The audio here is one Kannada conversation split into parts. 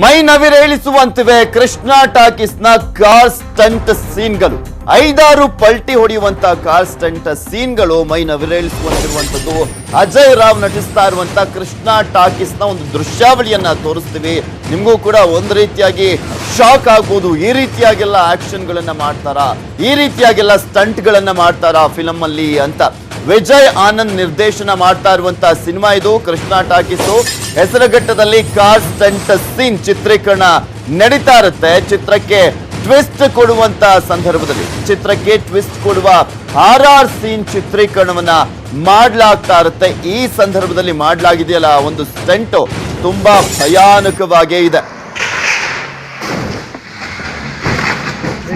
ಮೈ ನವಿರೇಳಿಸುವಂತಿವೆ ಕೃಷ್ಣ ಟಾಕೀಸ್ನ ಕಾರ್ ಸ್ಟಂಟ್ ಸೀನ್ಗಳು. ಐದಾರು ಪಲ್ಟಿ ಹೊಡೆಯುವಂತ ಕಾರ್ ಸ್ಟಂಟ್ ಸೀನ್ಗಳು ಮೈ ನವಿರೇಳಿಸುವಂತಿರುವಂತದ್ದು ಅಜಯ್ ರಾವ್ ನಟಿಸ್ತಾ ಇರುವಂತ ಕೃಷ್ಣ ಟಾಕೀಸ್ನ ಒಂದು ದೃಶ್ಯಾವಳಿಯನ್ನ ತೋರಿಸ್ತೀವಿ. ನಿಮಗೂ ಕೂಡ ಒಂದು ರೀತಿಯಾಗಿ ಶಾಕ್ ಆಗ್ಬೋದು ಈ ರೀತಿಯಾಗೆಲ್ಲ ಆಕ್ಷನ್ಗಳನ್ನ ಮಾಡ್ತಾರಾ? ಈ ರೀತಿಯಾಗೆಲ್ಲ ಸ್ಟಂಟ್ಗಳನ್ನ ಮಾಡ್ತಾರಾ ಫಿಲಮ್ ಅಲ್ಲಿ ಅಂತ. ವಿಜಯ್ ಆನಂದ್ ನಿರ್ದೇಶನ ಮಾಡ್ತಾ ಇರುವಂತಹ ಸಿನಿಮಾ ಇದು. ಕೃಷ್ಣ ಟಾಕೀಸು. ಹೆಸರುಘಟ್ಟದಲ್ಲಿ ಕಾರ್ ಸ್ಟಂಟ್ ಸೀನ್ ಚಿತ್ರೀಕರಣ ನಡೀತಾ ಇರುತ್ತೆ. ಚಿತ್ರಕ್ಕೆ ಟ್ವಿಸ್ಟ್ ಕೊಡುವಂತ ಸಂದರ್ಭದಲ್ಲಿ. ಚಿತ್ರಕ್ಕೆ ಟ್ವಿಸ್ಟ್ ಕೊಡುವ ಆರ್ ಆರ್ ಸೀನ್ ಚಿತ್ರೀಕರಣವನ್ನ ಮಾಡ್ಲಾಗ್ತಾ ಇರುತ್ತೆ. ಈ ಸಂದರ್ಭದಲ್ಲಿ ಮಾಡ್ಲಾಗಿದೆಯಲ್ಲ ಒಂದು ಸ್ಟಂಟ್ ತುಂಬಾ ಭಯಾನಕವಾಗೇ ಇದೆ.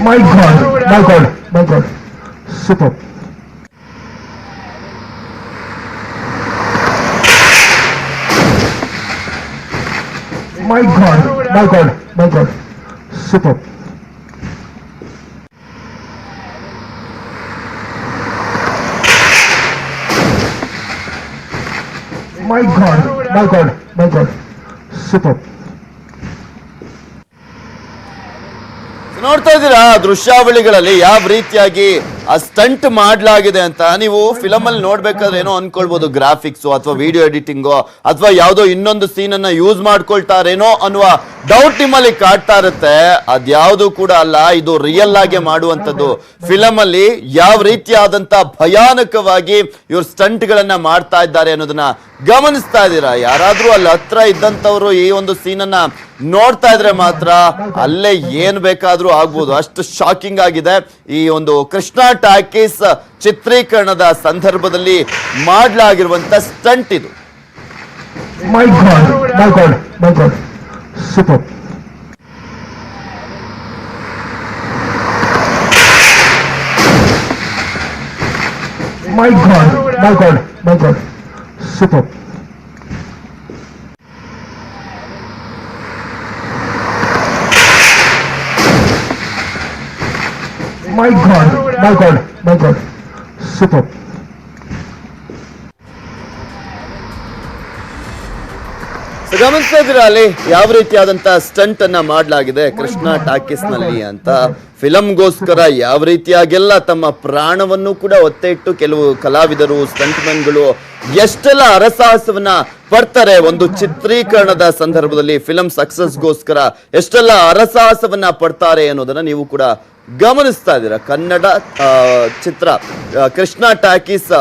My God, my God, my God. Super. My God, my God, my God. Super. My God, my God, my God. Super. ನೋಡ್ತಾ ಇದ್ದೀರಾ ದೃಶ್ಯಾವಳಿಗಳಲ್ಲಿ ಯಾವ ರೀತಿಯಾಗಿ ಆ ಸ್ಟಂಟ್ ಮಾಡ್ಲಾಗಿದೆ ಅಂತ ನೀವು ಫಿಲಮ್ ಅಲ್ಲಿ ನೋಡ್ಬೇಕಾದ್ರೆ ಏನೋ ಅನ್ಕೊಳ್ಬಹುದು ಗ್ರಾಫಿಕ್ಸ್ ಅಥವಾ ವಿಡಿಯೋ ಎಡಿಟಿಂಗ್ ಅಥವಾ ಯಾವುದೋ ಇನ್ನೊಂದು ಸೀನ್ ಅನ್ನ ಯೂಸ್ ಮಾಡ್ಕೊಳ್ತಾರೇನೋ ಅನ್ನುವ ಡೌಟ್ ನಿಮ್ಮಲ್ಲಿ ಕಾಡ್ತಾ ಇರುತ್ತೆ. ಅದ್ಯಾವುದು ಕೂಡ ಅಲ್ಲ, ಇದು ರಿಯಲ್ ಆಗಿ ಮಾಡುವಂತದ್ದು ಫಿಲಮ್ ಅಲ್ಲಿ ಯಾವ ರೀತಿಯಾದಂತ ಭಯಾನಕವಾಗಿ ಇವ್ರ ಸ್ಟಂಟ್ ಗಳನ್ನ ಮಾಡ್ತಾ ಇದ್ದಾರೆ ಅನ್ನೋದನ್ನ ಗಮನಿಸ್ತಾ ಇದ್ದೀರಾ? ಯಾರಾದ್ರೂ ಅಲ್ಲಿ ಹತ್ರ ಇದ್ದಂತವ್ರು ಈ ಒಂದು ಸೀನ್ ಅನ್ನ ನೋಡ್ತಾ ಇದ್ರೆ ಮಾತ್ರ ಅಲ್ಲೇ ಏನ್ ಬೇಕಾದ್ರೂ ಆಗ್ಬೋದು. ಅಷ್ಟು ಶಾಕಿಂಗ್ ಆಗಿದೆ ಈ ಒಂದು ಕೃಷ್ಣ ಟಾಕೀಸ್ ಚಿತ್ರೀಕರಣದ ಸಂದರ್ಭದಲ್ಲಿ ಮಾಡಲಾಗಿರುವಂತ ಸ್ಟಂಟ್ ಇದು My God, my God, my God. Super. My God, my God, my God. Super. ಗಮನಿಸ್ತಾ ಇದ್ದೀರಾ ಅಲ್ಲಿ ಯಾವ ರೀತಿಯಾದಂತ ಸ್ಟಂಟ್ ಅನ್ನ ಮಾಡಲಾಗಿದೆ ಕೃಷ್ಣ ಟಾಕೀಸ್ನಲ್ಲಿ ಅಂತ. ಫಿಲಂಗೋಸ್ಕರ ಯಾವ ರೀತಿಯಾಗೆಲ್ಲ ತಮ್ಮ ಪ್ರಾಣವನ್ನು ಕೂಡ ಒತ್ತೆ ಇಟ್ಟು ಕೆಲವು ಕಲಾವಿದರು ಸ್ಟಂಟ್ಮನ್ಗಳು ಎಷ್ಟೆಲ್ಲ ಅರಸಾಹಸವನ್ನ ಪಡ್ತಾರೆ ಒಂದು ಚಿತ್ರೀಕರಣದ ಸಂದರ್ಭದಲ್ಲಿ ಫಿಲಂ ಸಕ್ಸಸ್ಗೋಸ್ಕರ ಎಷ್ಟೆಲ್ಲ ಅರಸಾಹಸವನ್ನ ಪಡ್ತಾರೆ ಅನ್ನೋದನ್ನ ನೀವು ಕೂಡ ಗಮನಿಸ್ತಾ ಇದ್ದೀರಾ. ಕನ್ನಡ ಚಿತ್ರ ಕೃಷ್ಣ ಟಾಕೀಸ್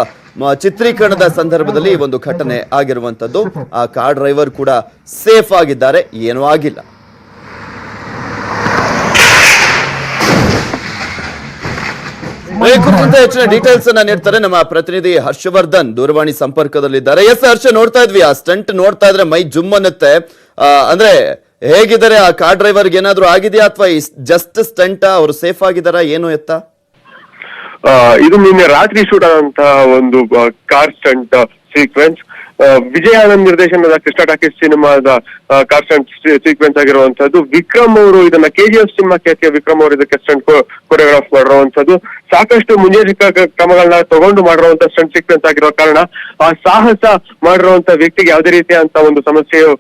ಚಿತ್ರೀಕರಣದ ಸಂದರ್ಭದಲ್ಲಿ ಒಂದು ಘಟನೆ ಆಗಿರುವಂತದ್ದು ಆ ಕಾರ್ ಡ್ರೈವರ್ ಕೂಡ ಸೇಫ್ ಆಗಿದ್ದಾರೆ. ಏನೂ ಆಗಿಲ್ಲ. ಕುರಿತಂತೆ ಹೆಚ್ಚಿನ ಡೀಟೇಲ್ಸ್ ಅನ್ನ ನೀಡ್ತಾರೆ ನಮ್ಮ ಪ್ರತಿನಿಧಿ ಹರ್ಷವರ್ಧನ್ ದೂರವಾಣಿ ಸಂಪರ್ಕದಲ್ಲಿದ್ದಾರೆ. ಎಸ್, ಹರ್ಷ, ನೋಡ್ತಾ ಇದ್ವಿ. ಆ ಸ್ಟಂಟ್ ನೋಡ್ತಾ ಇದ್ರೆ ಮೈ ಜುಮ್ ಅನ್ನತ್ತೆ. ಅಂದ್ರೆ ಹೇಗಿದ್ದಾರೆ? ಆ ಕಾರ್ ಡ್ರೈವರ್ಗೆ ಏನಾದ್ರೂ ಆಗಿದೆಯಾ? ಅಥವಾ ಜಸ್ಟ್ ಸ್ಟಂಟ್ ಅವರು ಸೇಫ್ ಆಗಿದಾರಾ ಏನು ಎತ್ತ? ಇದು ನಿನ್ನೆ ರಾತ್ರಿ ಶೂಟ್ ಆದಂತಹ ಒಂದು ಕಾರ್ ಸ್ಟಂಟ್ ಸೀಕ್ವೆನ್ಸ್ ವಿಜಯ ನಿರ್ದೇಶನದ ಕೃಷ್ಣ ಟಾಕೀಸ್ ಸಿನಿಮಾದ ಕಾರ್ ಸ್ಟಂಟ್ ಸೀಕ್ವೆನ್ಸ್ ಆಗಿರುವಂತದ್ದು ವಿಕ್ರಮ್ ಅವರು ಇದನ್ನ ಕೆಜಿಎಫ್ ಸಿನಿಮಾ ಖ್ಯಾತಿಯ ವಿಕ್ರಮ್ ಅವರು ಇದಕ್ಕೆ ಸ್ಟಂಟ್ ಕೊರಿಯೋಗ್ರಾಫ್ ಮಾಡಿರುವಂತದ್ದು ಸಾಕಷ್ಟು ಮುಂಜಾಗ್ರತಾ ಕ- ಕ್ರಮಗಳನ್ನ ತಗೊಂಡು ಮಾಡಿರುವಂತ ಸ್ಟಂಟ್ ಸೀಕ್ವೆನ್ಸ್ ಆಗಿರೋ ಕಾರಣ, ಆ ಸಾಹಸ ಮಾಡಿರುವಂತ ವ್ಯಕ್ತಿಗೆ ಯಾವುದೇ ರೀತಿಯಂತ ಒಂದು ಸಮಸ್ಯೆಯು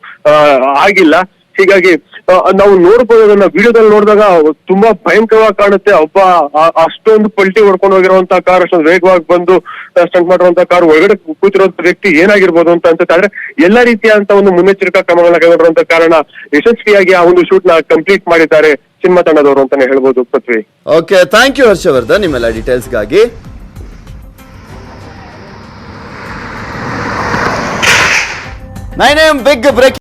ಆಗಿಲ್ಲ. ಹೀಗಾಗಿ ನಾವು ನೋಡ್ಬೋದು ವಿಡಿಯೋದಲ್ಲಿ ನೋಡಿದಾಗ ತುಂಬಾ ಭಯಂಕರವಾಗಿ ಕಾಣುತ್ತೆ. ಒಬ್ಬ ಅಷ್ಟೊಂದು ಪಲ್ಟಿ ಹೊಡ್ಕೊಂಡು ಹೋಗಿರುವಂತ ಕಾರ್, ಅಷ್ಟೊಂದು ವೇಗವಾಗಿ ಬಂದು ಸ್ಟಂಟ್ ಮಾಡಿರುವಂತ ಕಾರ್, ಒಳಗಡೆ ಕೂತಿರುವಂತ ವ್ಯಕ್ತಿ ಏನಾಗಿರ್ಬೋದು ಅಂತ ಅನ್ಸುತ್ತೆ ಆದ್ರೆ ಎಲ್ಲಾ ರೀತಿಯಾದಂತ ಒಂದು ಮುನ್ನೆಚ್ಚರಿಕಾ ಕ್ರಮಗಳನ್ನ ಕೈಗೊಂಡಿರುವಂತ ಕಾರಣ ಯಶಸ್ವಿಯಾಗಿ ಆ ಒಂದು ಶೂಟ್ನ ಕಂಪ್ಲೀಟ್ ಮಾಡಿದ್ದಾರೆ ಸಿನಿಮಾ ತಂಡದವರು ಅಂತಾನೆ ಹೇಳ್ಬೋದು Prithvi. Okay thank you Harshavardhan. ನಿಮ್ಮೆಲ್ಲ ಡೀಟೇಲ್ಸ್ಗಾಗಿ ನೈನ್ ಎಂ ಬಿಗ್ ಬ್ರೇಕ್